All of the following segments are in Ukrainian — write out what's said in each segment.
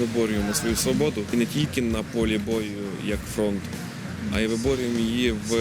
Виборюємо свою свободу і не тільки на полі бою як фронт, а й виборюємо її в,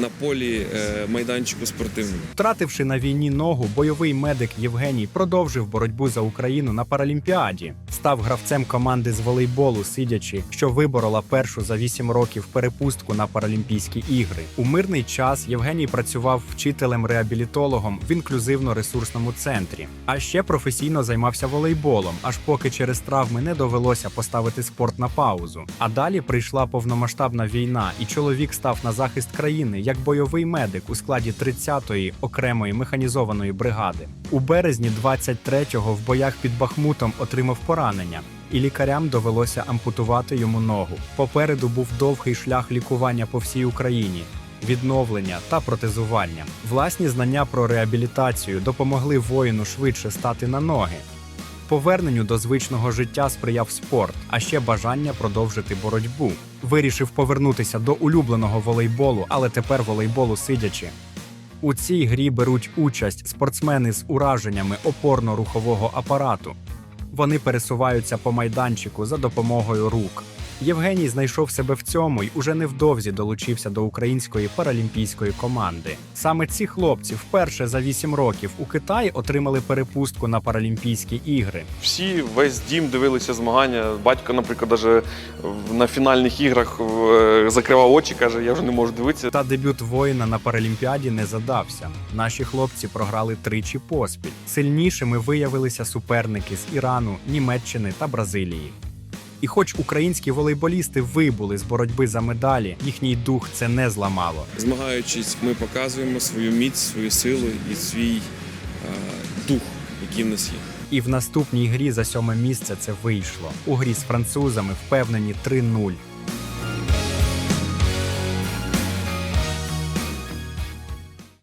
на полі е, майданчику спортивному. Втративши на війні ногу, бойовий медик Євгеній продовжив боротьбу за Україну на Паралімпіаді. Став гравцем команди з волейболу, сидячи, що виборола першу за 8 років перепустку на Паралімпійські ігри. У мирний час Євгеній працював вчителем-реабілітологом в інклюзивно-ресурсному центрі, а ще професійно займався волейболом, аж поки через травми не довелося поставити спорт на паузу. А далі прийшла повномасштабна війна, і чоловік став на захист країни як бойовий медик у складі 30-ї окремої механізованої бригади. У березні 23-го в боях під Бахмутом отримав поранення. І лікарям довелося ампутувати йому ногу. Попереду був довгий шлях лікування по всій Україні, відновлення та протезування. Власні знання про реабілітацію допомогли воїну швидше стати на ноги. Поверненню до звичного життя сприяв спорт, а ще бажання продовжити боротьбу. Вирішив повернутися до улюбленого волейболу, але тепер волейболу сидячи. У цій грі беруть участь спортсмени з ураженнями опорно-рухового апарату. Вони пересуваються по майданчику за допомогою рук. Євгеній знайшов себе в цьому й уже невдовзі долучився до української паралімпійської команди. Саме ці хлопці вперше за 8 років у Китаї отримали перепустку на Паралімпійські ігри. Всі, весь дім дивилися змагання. Батько, наприклад, даже на фінальних іграх е, закривав очі, каже, я вже не можу дивитися. Та дебют воїна на Паралімпіаді не задався. Наші хлопці програли тричі поспіль. Сильнішими виявилися суперники з Ірану, Німеччини та Бразилії. І хоч українські волейболісти вибули з боротьби за медалі, їхній дух це не зламало. Змагаючись, ми показуємо свою міць, свою силу і свій е, дух, який в нас є. І в наступній грі за сьоме місце це вийшло. У грі з французами впевнені 3-0.